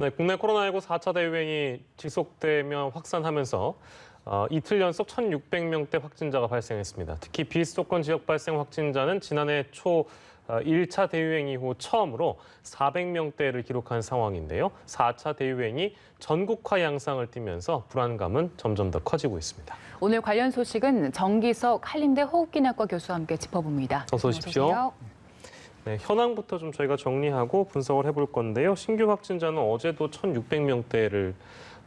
네, 국내 코로나19 4차 대유행이 지속되며 확산하면서 어, 이틀 연속 1,600명대 확진자가 발생했습니다. 특히 비수도권 지역 발생 확진자는 지난해 초 어, 1차 대유행 이후 처음으로 400명대를 기록한 상황인데요. 4차 대유행이 전국화 양상을 띠면서 불안감은 점점 더 커지고 있습니다. 오늘 관련 소식은 정기석 한림대 호흡기내과 교수와 함께 짚어봅니다. 어서 오십시오. 네, 현황부터 좀 저희가 정리하고 분석을 해볼 건데요. 신규 확진자는 어제도 1,600명대를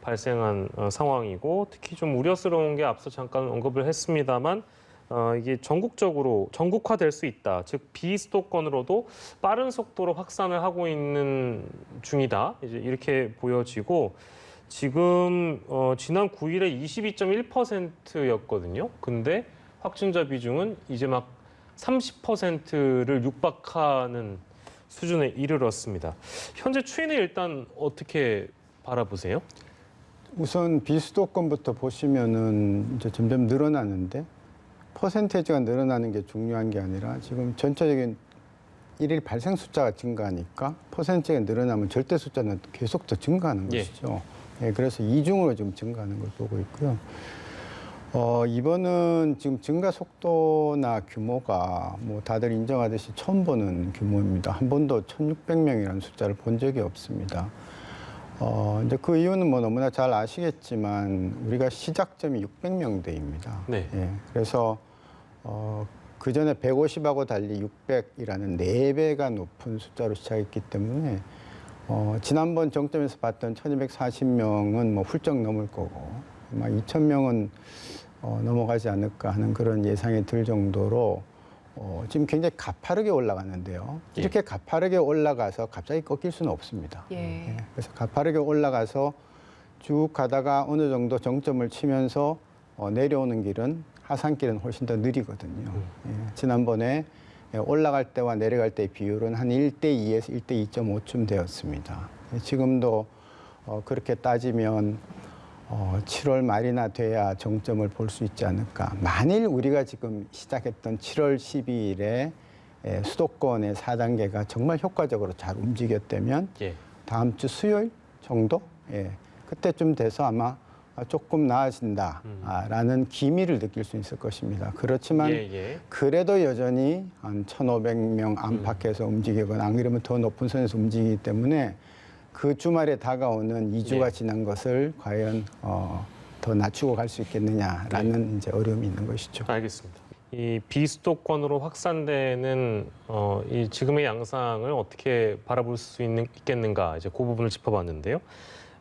발생한 어, 상황이고 특히 좀 우려스러운 게 앞서 잠깐 언급을 했습니다만 어, 이게 전국적으로 전국화될 수 있다. 즉 비수도권으로도 빠른 속도로 확산을 하고 있는 중이다. 이제 이렇게 보여지고 지금 어, 지난 9일에 22.1%였거든요. 근데 확진자 비중은 이제 막 30%를 육박하는 수준에 이르렀습니다. 현재 추이는 일단 어떻게 바라보세요? 우선 비수도권부터 보시면은 이제 점점 늘어나는데 퍼센테이지가 늘어나는 게 중요한 게 아니라 지금 전체적인 일일 발생 숫자가 증가하니까 퍼센테이지가 늘어나면 절대 숫자는 계속 더 증가하는 예. 것이죠. 예, 그래서 이중으로 지금 증가하는 걸 보고 있고요. 어, 이번은 지금 증가 속도나 규모가 뭐 다들 인정하듯이 처음 보는 규모입니다. 한 번도 1,600명이라는 숫자를 본 적이 없습니다. 어, 이제 그 이유는 뭐 너무나 잘 아시겠지만 우리가 시작점이 600명대입니다. 네. 예, 그래서 어, 그 전에 150하고 달리 600이라는 네배가 높은 숫자로 시작했기 때문에 어, 지난번 정점에서 봤던 1240명은 뭐 훌쩍 넘을 거고 아마 2000명은 어, 넘어가지 않을까 하는 그런 예상이 들 정도로 어, 지금 굉장히 가파르게 올라가는데요. 예. 이렇게 가파르게 올라가서 갑자기 꺾일 수는 없습니다. 예. 예, 그래서 가파르게 올라가서 쭉 가다가 어느 정도 정점을 치면서 어, 내려오는 길은 하산길은 훨씬 더 느리거든요. 예, 지난번에 예, 올라갈 때와 내려갈 때의 비율은 한 1대 2에서 1대 2.5쯤 되었습니다. 예, 지금도 어, 그렇게 따지면 어, 7월 말이나 돼야 정점을 볼 수 있지 않을까. 만일 우리가 지금 시작했던 7월 12일에 예, 수도권의 4단계가 정말 효과적으로 잘 움직였다면 예. 다음 주 수요일 정도? 예. 그때쯤 돼서 아마 조금 나아진다라는 기미를 느낄 수 있을 것입니다. 그렇지만 예, 예. 그래도 여전히 한 1,500명 안팎에서 움직이거나 안 그러면 더 높은 선에서 움직이기 때문에 그 주말에 다가오는 2주가 예. 지난 것을 과연 어, 더 낮추고 갈 수 있겠느냐라는 이제 어려움이 있는 것이죠. 알겠습니다. 이 비수도권으로 확산되는 어, 이 지금의 양상을 어떻게 바라볼 수 있는, 있겠는가 이제 그 부분을 짚어봤는데요.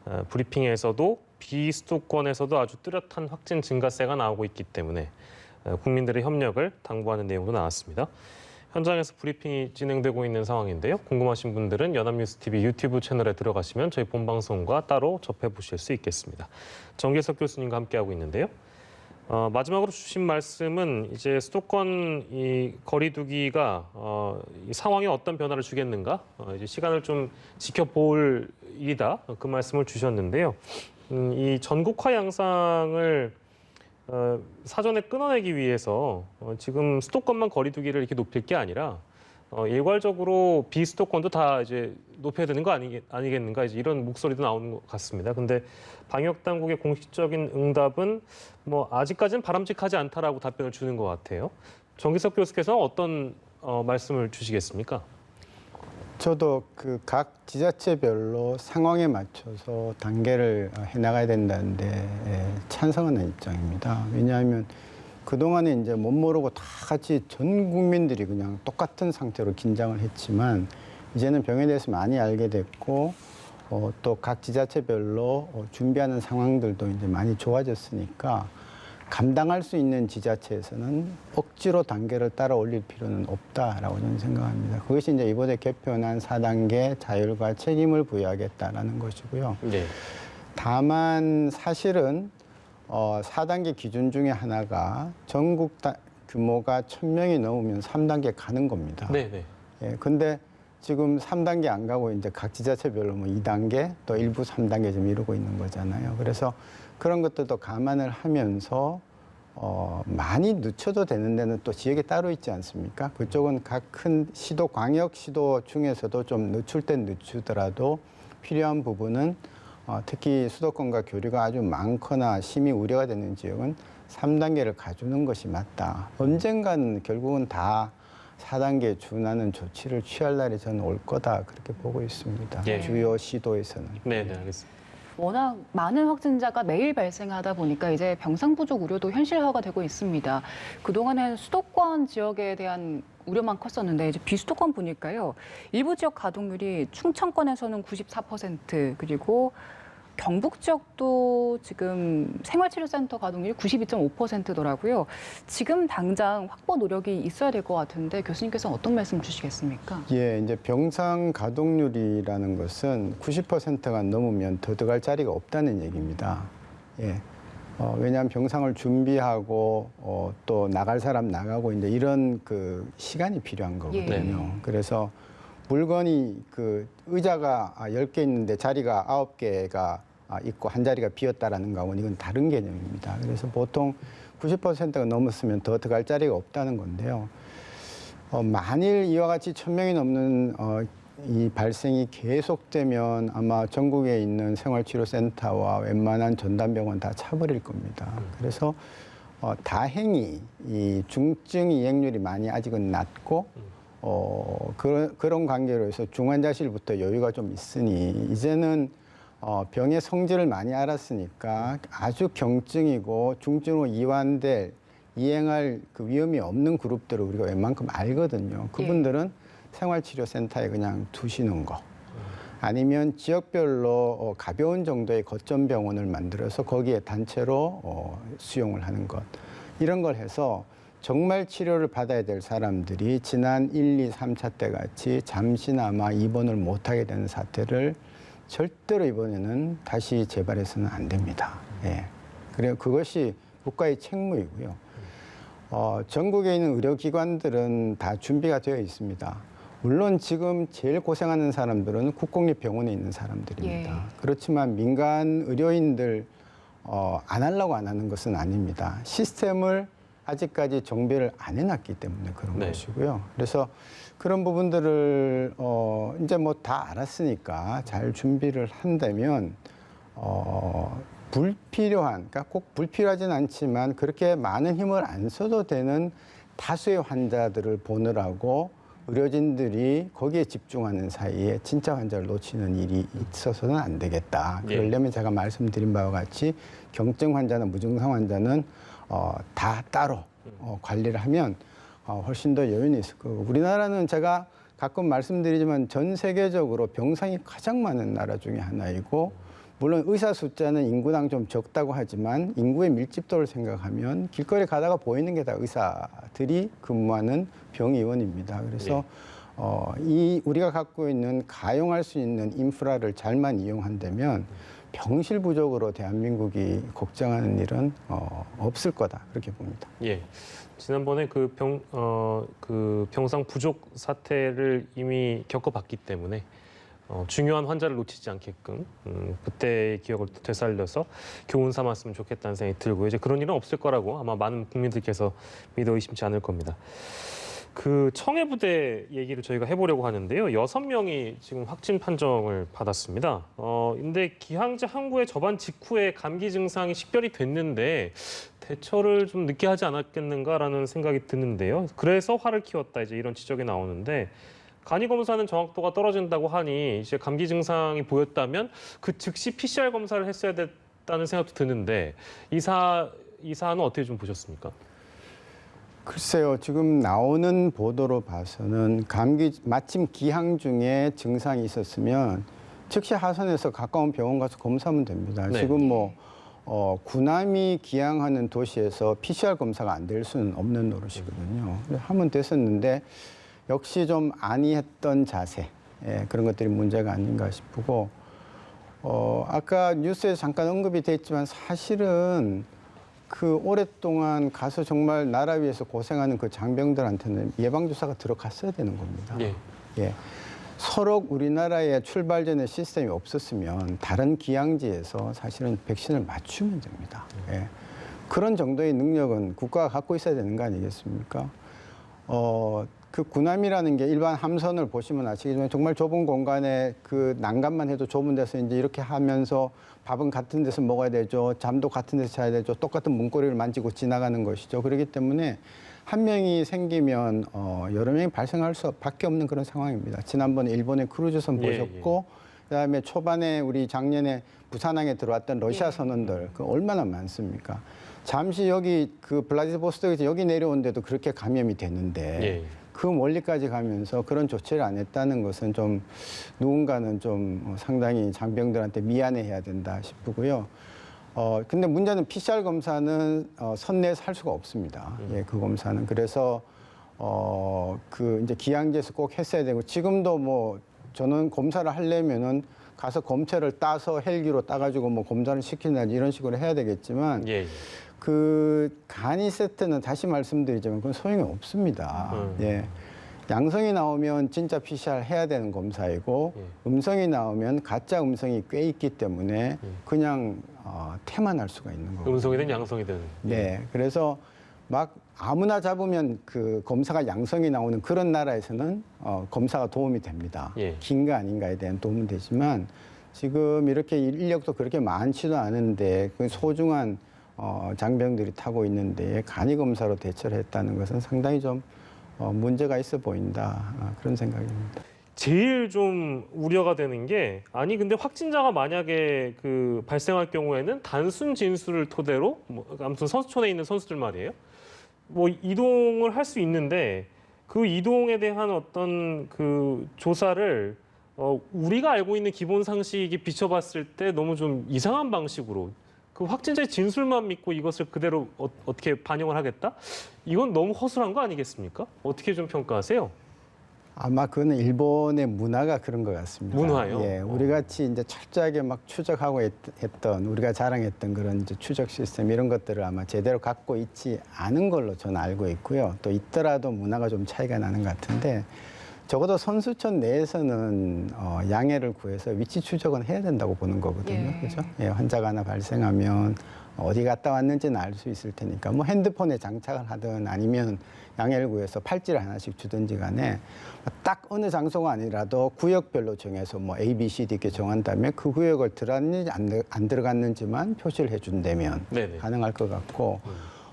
어, 브리핑에서도 비수도권에서도 아주 뚜렷한 확진 증가세가 나오고 있기 때문에 어, 국민들의 협력을 당부하는 내용도 나왔습니다. 현장에서 브리핑이 진행되고 있는 상황인데요. 궁금하신 분들은 연합뉴스 TV 유튜브 채널에 들어가시면 저희 본 방송과 따로 접해 보실 수 있겠습니다. 정계석 교수님과 함께하고 있는데요. 어, 마지막으로 주신 말씀은 이제 수도권 이 거리두기가 어, 이 상황에 어떤 변화를 주겠는가 어, 이제 시간을 좀 지켜볼 일이다 어, 그 말씀을 주셨는데요. 음, 이 전국화 양상을 어, 사전에 끊어내기 위해서 어, 지금 수도권만 거리두기를 이렇게 높일 게 아니라 어, 일괄적으로 비수도권도 다 이제 높여야 되는 거 아니, 아니겠는가 이제 이런 목소리도 나오는 것 같습니다. 근데 방역 당국의 공식적인 응답은 뭐 아직까지는 바람직하지 않다라고 답변을 주는 것 같아요. 정기석 교수께서 어떤 어, 말씀을 주시겠습니까? 저도 그 각 지자체별로 상황에 맞춰서 단계를 어, 해나가야 된다는데 예, 찬성하는 입장입니다. 왜냐하면 그동안에 이제 못 모르고 다 같이 전 국민들이 그냥 똑같은 상태로 긴장을 했지만 이제는 병에 대해서 많이 알게 됐고 어, 또 각 지자체별로 어, 준비하는 상황들도 이제 많이 좋아졌으니까 감당할 수 있는 지자체에서는 억지로 단계를 따라 올릴 필요는 없다라고 저는 생각합니다. 그것이 이제 이번에 개편한 4단계 자율과 책임을 부여하겠다라는 것이고요. 네. 다만 사실은 어, 4단계 기준 중에 하나가 전국 다, 규모가 1000명이 넘으면 3단계 가는 겁니다. 네, 네. 예, 근데 지금 3단계 안 가고 이제 각 지자체별로 뭐 2단계 또 일부 3단계 좀 이루고 있는 거잖아요. 그래서 그런 것들도 감안을 하면서 어, 많이 늦춰도 되는 데는 또 지역에 따로 있지 않습니까? 그쪽은 각 큰 시도, 광역 시도 중에서도 좀 늦출 땐 늦추더라도 필요한 부분은 어, 특히 수도권과 교류가 아주 많거나 심히 우려가 되는 지역은 3단계를 가주는 것이 맞다. 언젠가는 결국은 다 4단계에 준하는 조치를 취할 날이 저는 올 거다 그렇게 보고 있습니다. 예. 주요 시도에서는. 네, 네, 알겠습니다. 워낙 많은 확진자가 매일 발생하다 보니까 이제 병상 부족 우려도 현실화가 되고 있습니다. 그동안은 수도권 지역에 대한 우려만 컸었는데 이제 비수도권 보니까요. 일부 지역 가동률이 충청권에서는 94% 그리고 경북 지역도 지금 생활치료센터 가동률이 92.5%더라고요. 지금 당장 확보 노력이 있어야 될 것 같은데 교수님께서 어떤 말씀 주시겠습니까? 예, 이제 병상 가동률이라는 것은 90%가 넘으면 더 들어갈 자리가 없다는 얘기입니다. 예. 어, 왜냐하면 병상을 준비하고 어, 또 나갈 사람 나가고 이제 이런 그 시간이 필요한 거거든요. 네. 그래서 물건이 그 의자가 아, 10개 있는데 자리가 9개가 아, 있고 한 자리가 비었다라는 거하고는 이건 다른 개념입니다. 그래서 보통 90%가 넘었으면 더 들어갈 자리가 없다는 건데요. 어, 만일 이와 같이 천 명이 넘는 어, 이 발생이 계속되면 아마 전국에 있는 생활치료센터와 웬만한 전담병원 다 차버릴 겁니다. 그래서 어, 다행히 이 중증 이행률이 많이 아직은 낮고 어, 그런 그런 관계로 해서 중환자실부터 여유가 좀 있으니 이제는 어, 병의 성질을 많이 알았으니까 아주 경증이고 중증으로 이완될 이행할 그 위험이 없는 그룹들을 우리가 웬만큼 알거든요. 그분들은 생활치료센터에 그냥 두시는 거. 아니면 지역별로 어, 가벼운 정도의 거점 병원을 만들어서 거기에 단체로 어, 수용을 하는 것. 이런 걸 해서 정말 치료를 받아야 될 사람들이 지난 1, 2, 3차 때 같이 잠시나마 입원을 못하게 되는 사태를 절대로 이번에는 다시 재발해서는 안 됩니다. 예. 그래요. 그것이 국가의 책무이고요. 어, 전국에 있는 의료기관들은 다 준비가 되어 있습니다. 물론 지금 제일 고생하는 사람들은 국공립병원에 있는 사람들입니다. 예. 그렇지만 민간 의료인들 어, 안 하려고 안 하는 것은 아닙니다. 시스템을 아직까지 정비를 안 해놨기 때문에 그런 네. 것이고요. 그래서 그런 부분들을 어, 이제 뭐 다 알았으니까 잘 준비를 한다면 어, 불필요한, 그러니까 꼭 불필요하진 않지만 그렇게 많은 힘을 안 써도 되는 다수의 환자들을 보느라고 의료진들이 거기에 집중하는 사이에 진짜 환자를 놓치는 일이 있어서는 안 되겠다. 예. 그러려면 제가 말씀드린 바와 같이 경증 환자나 무증상 환자는 어, 다 따로 어, 관리를 하면 어, 훨씬 더 여유는 있을 거고 우리나라는 제가 가끔 말씀드리지만 전 세계적으로 병상이 가장 많은 나라 중에 하나이고 물론 의사 숫자는 인구당 좀 적다고 하지만 인구의 밀집도를 생각하면 길거리 가다가 보이는 게 다 의사들이 근무하는 병의원입니다. 그래서 네. 어, 이 우리가 갖고 있는 가용할 수 있는 인프라를 잘만 이용한다면 병실 부족으로 대한민국이 걱정하는 일은 어, 없을 거다 그렇게 봅니다. 예. 지난번에 그 병, 어, 그 병상 부족 사태를 이미 겪어봤기 때문에 어, 중요한 환자를 놓치지 않게끔 음, 그때의 기억을 또 되살려서 교훈 삼았으면 좋겠다는 생각이 들고요. 이제 그런 일은 없을 거라고 아마 많은 국민들께서 믿어 의심치 않을 겁니다. 그 청해 부대 얘기를 저희가 해보려고 하는데요. 여섯 명이 지금 확진 판정을 받았습니다. 어, 근데 기항제 항구에 접안 직후에 감기 증상이 식별이 됐는데 대처를 좀 늦게 하지 않았겠는가라는 생각이 드는데요. 그래서 화를 키웠다 이제 이런 지적이 나오는데 간이 검사는 정확도가 떨어진다고 하니 이제 감기 증상이 보였다면 그 즉시 PCR 검사를 했어야 됐다는 생각도 드는데 이사 이 사안은 어떻게 좀 보셨습니까? 글쎄요, 지금 나오는 보도로 봐서는 감기 마침 기항 중에 증상이 있었으면 즉시 하선해서 가까운 병원 가서 검사하면 됩니다. 네. 지금 뭐 어, 구남이 기항하는 도시에서 PCR 검사가 안 될 수는 없는 노릇이거든요. 하면 됐었는데 역시 좀 안이했던 자세 예, 그런 것들이 문제가 아닌가 싶고 어, 아까 뉴스에 잠깐 언급이 됐지만 사실은 그 오랫동안 가서 정말 나라 위해서 고생하는 그 장병들한테는 예방주사가 들어갔어야 되는 겁니다. 예. 예. 서로 우리나라에 출발 전에 시스템이 없었으면 다른 기항지에서 사실은 백신을 맞추면 됩니다. 예. 그런 정도의 능력은 국가가 갖고 있어야 되는 거 아니겠습니까? 어, 그 군함이라는 게 일반 함선을 보시면 아시겠지만 정말 좁은 공간에 그 난간만 해도 좁은 데서 이제 이렇게 하면서 밥은 같은 데서 먹어야 되죠. 잠도 같은 데서 자야 되죠. 똑같은 문고리를 만지고 지나가는 것이죠. 그렇기 때문에 한 명이 생기면 어, 여러 명이 발생할 수밖에 없는 그런 상황입니다. 지난번에 일본의 크루즈선 예, 보셨고 그다음에 초반에 우리 작년에 부산항에 들어왔던 러시아 예. 선원들 그 얼마나 많습니까? 잠시 여기 그 블라디보스톡에서 여기 내려온데도 그렇게 감염이 되는데 예. 그 멀리까지 가면서 그런 조치를 안 했다는 것은 좀 누군가는 좀 어, 상당히 장병들한테 미안해해야 된다 싶고요. 어 근데 문제는 PCR 검사는 어, 선내에서 할 수가 없습니다. 예, 그 검사는 그래서 어 그 이제 기양제에서 꼭 했어야 되고 지금도 뭐 저는 검사를 하려면은 가서 검체를 따서 헬기로 따가지고 뭐 검사를 시킨다든지 이런 식으로 해야 되겠지만 예. 그 간이 세트는 다시 말씀드리지만 그건 소용이 없습니다. 음. 예. 양성이 나오면 진짜 PCR 해야 되는 검사이고 예. 음성이 나오면 가짜 음성이 꽤 있기 때문에 그냥 어, 태만 할 수가 있는 거고. 음성이든 양성이든. 네. 그래서 막 아무나 잡으면 그 검사가 양성이 나오는 그런 나라에서는 어, 검사가 도움이 됩니다. 예. 긴가 아닌가에 대한 도움은 되지만 지금 이렇게 인력도 그렇게 많지도 않은데 그 소중한 어, 장병들이 타고 있는데 간이 검사로 대처를 했다는 것은 상당히 좀 어, 문제가 있어 보인다 아, 그런 생각입니다. 제일 좀 우려가 되는 게 아니 근데 확진자가 만약에 그 발생할 경우에는 단순 진술을 토대로 뭐 아무튼 선수촌에 있는 선수들 말이에요. 뭐 이동을 할 수 있는데 그 이동에 대한 어떤 그 조사를 어 우리가 알고 있는 기본 상식이 비춰봤을 때 너무 좀 이상한 방식으로 그 확진자의 진술만 믿고 이것을 그대로 어, 어떻게 반영을 하겠다? 이건 너무 허술한 거 아니겠습니까? 어떻게 좀 평가하세요? 아마 그거는 일본의 문화가 그런 것 같습니다. 문화요? 예, 어. 우리 같이 이제 철저하게 막 추적하고 했, 던 우리가 자랑했던 그런 이제 추적 시스템 이런 것들을 아마 제대로 갖고 있지 않은 걸로 저는 알고 있고요. 또 있더라도 문화가 좀 차이가 나는 것 같은데 적어도 선수촌 내에서는 어, 양해를 구해서 위치 추적은 해야 된다고 보는 거거든요. 예. 그죠? 예, 환자가 하나 발생하면 어디 갔다 왔는지는 알 수 있을 테니까 뭐 핸드폰에 장착을 하든 아니면 양해를 구해서 팔찌를 하나씩 주든지 간에 딱 어느 장소가 아니라도 구역별로 정해서 뭐 A, B, C, D 이렇게 정한 다음에 그 구역을 들어갔는지 안, 들- 안 들어갔는지만 표시를 해준다면 네네. 가능할 것 같고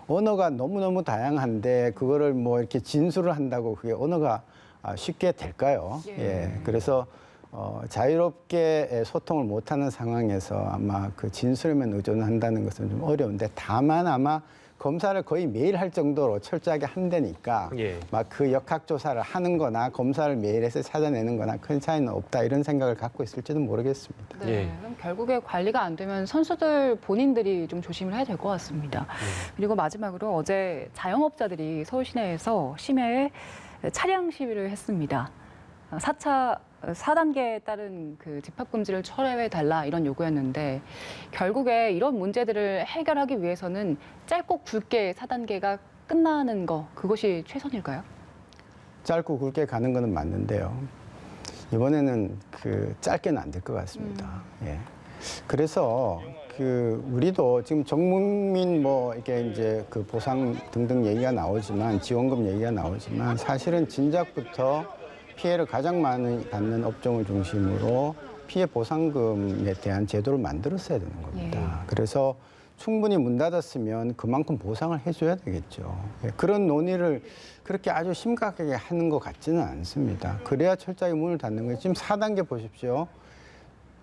언어가 너무너무 다양한데 그거를 뭐 이렇게 진술을 한다고 그게 언어가 아, 쉽게 될까요? 예. 예. 그래서 어, 자유롭게 소통을 못하는 상황에서 아마 그 진술에만 의존한다는 것은 좀 어려운데 다만 아마 검사를 거의 매일 할 정도로 철저하게 한다니까 예. 막그 역학조사를 하는 거나 검사를 매일 해서 찾아내는 거나 큰 차이는 없다 이런 생각을 갖고 있을지도 모르겠습니다. 네, 예. 그럼 결국에 관리가 안 되면 선수들 본인들이 좀 조심을 해야 될 것 같습니다. 그리고 마지막으로 어제 자영업자들이 서울 시내에서 심야에 차량 시위를 했습니다. 4차 4단계에 따른 그 집합 금지를 철회해 달라 이런 요구였는데 결국에 이런 문제들을 해결하기 위해서는 짧고 굵게 4단계가 끝나는 거 그것이 최선일까요? 짧고 굵게 가는 거는 맞는데요. 이번에는 그 짧게는 안 될 것 같습니다. 예. 그래서 그 우리도 지금 전국민 뭐 이게 이제 그 보상 등등 얘기가 나오지만 지원금 얘기가 나오지만 사실은 진작부터 피해를 가장 많이 받는 업종을 중심으로 피해 보상금에 대한 제도를 만들었어야 되는 겁니다. 그래서 충분히 문 닫았으면 그만큼 보상을 해줘야 되겠죠. 예, 그런 논의를 그렇게 아주 심각하게 하는 것 같지는 않습니다. 그래야 철저하게 문을 닫는 거예요. 지금 4단계 보십시오.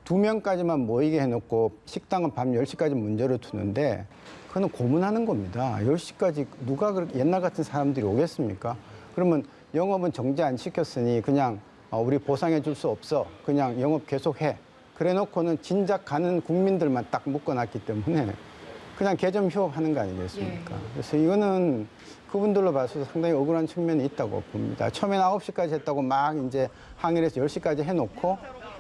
두 명까지만 모이게 해놓고 식당은 밤 10시까지 문 열어두는데 그거는 고문하는 겁니다. 10시까지 누가 그렇게 옛날 같은 사람들이 오겠습니까? 그러면 영업은 정지 안 시켰으니 그냥 어, 우리 보상해 줄 수 없어. 그냥 영업 계속해. 그래 놓고는 진작 가는 국민들만 딱 묶어놨기 때문에 그냥 개점 휴업하는 거 아니겠습니까? 그래서 이거는 그분들로 봐서 상당히 억울한 측면이 있다고 봅니다. 처음엔 9시까지 했다고 막 이제 항의를 해서 10시까지 해놓고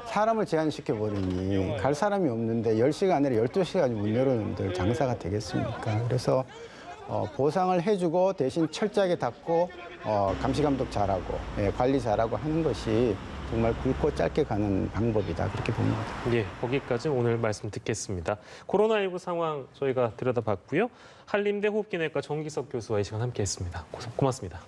사람을 제한시켜 버리니 갈 사람이 없는데 10시가 아니라 12시까지 문 열었는데 장사가 되겠습니까? 그래서 어, 보상을 해주고 대신 철저하게 닫고 어, 감시 감독 잘하고 예, 관리 잘하고 하는 것이 정말 굵고 짧게 가는 방법이다 그렇게 봅니다. 예, 거기까지 오늘 말씀 듣겠습니다. 코로나19 상황 저희가 들여다봤고요. 한림대 호흡기내과 정기석 교수와 이 시간 함께했습니다. 고- 고맙습니다.